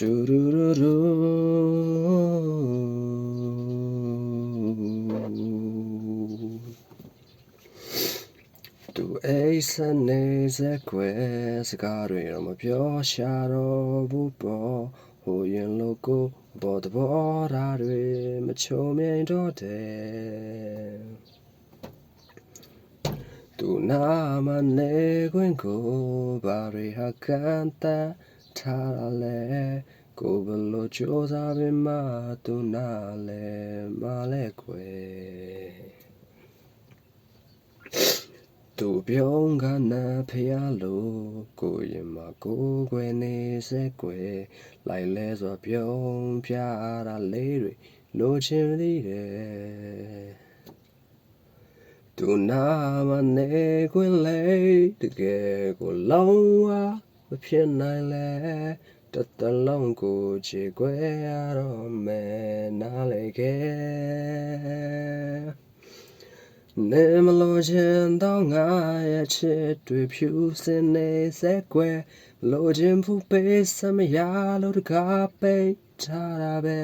ဒူဒူဒူဒူသူအိစနေစကွယ်စကားတွေတော့မပြောရှာတော့ဘူးပေါ့ဟိုရင်လို့ကိုဘောတဘောဓာတွေမချုံမြိန်တော့တဲ့သူနာမနေခွင့်ကိုဘာတွေဟာကန်တန် ထားရလဲကိုဘလို့ကြိုးစားပြီးမှသူနာလဲမလဲကွယ်သူပြုံးကနာဖျားလို့ကိုရင်မကိုကွယ်နေစဲကွယ်လိုက်လဲစွာပြုံးပြတာလေးတွေလိုချင်သေးတယ်သူနာမနေခွင့်လေတကယ်ကိုလုံးဝ မဖြစ်နိုင်လဲတစ်တလုံးကိုချေခွဲရတော့မယ်နားလေခဲ့နေမလို့ချင်တော့ငါရဲ့ချစ်တွေဖြူစင်နေစက်ကွယ်လိုချင်ဖို့ပေးစမရလို့တကားပိတ်ထားတာပဲ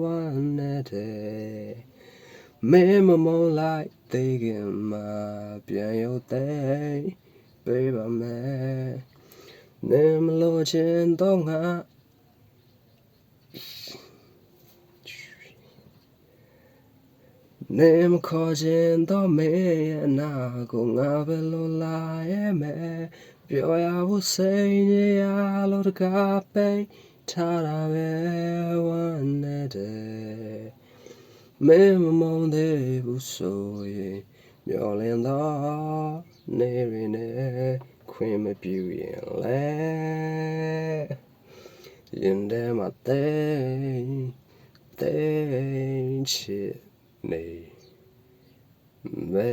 ဝမ်းနေတဲ့မင်းမမုန်းလိုက်သေးခင်မှာပြန်ရုပ်သိမ်းပေးပါမယ် နေမလို့ချင်တော့ငါနေမခေါ်ချင်တော့မင်းရဲ့အနာကိုငါပဲလို့လာရဲ့မယ်ပြောရဖို့စိတ်ညစ်ရလို့တကားပိတ်ထားတာပဲဝမ်းနေတဲ့မင်းမမောင်းသေးဘူးဆိုရင်မျောလင်းတော့နေရင်းနဲ့ ခွင့်မပြူရင်လဲရင်ထဲမှာတဲတဲချစ်နေမဲ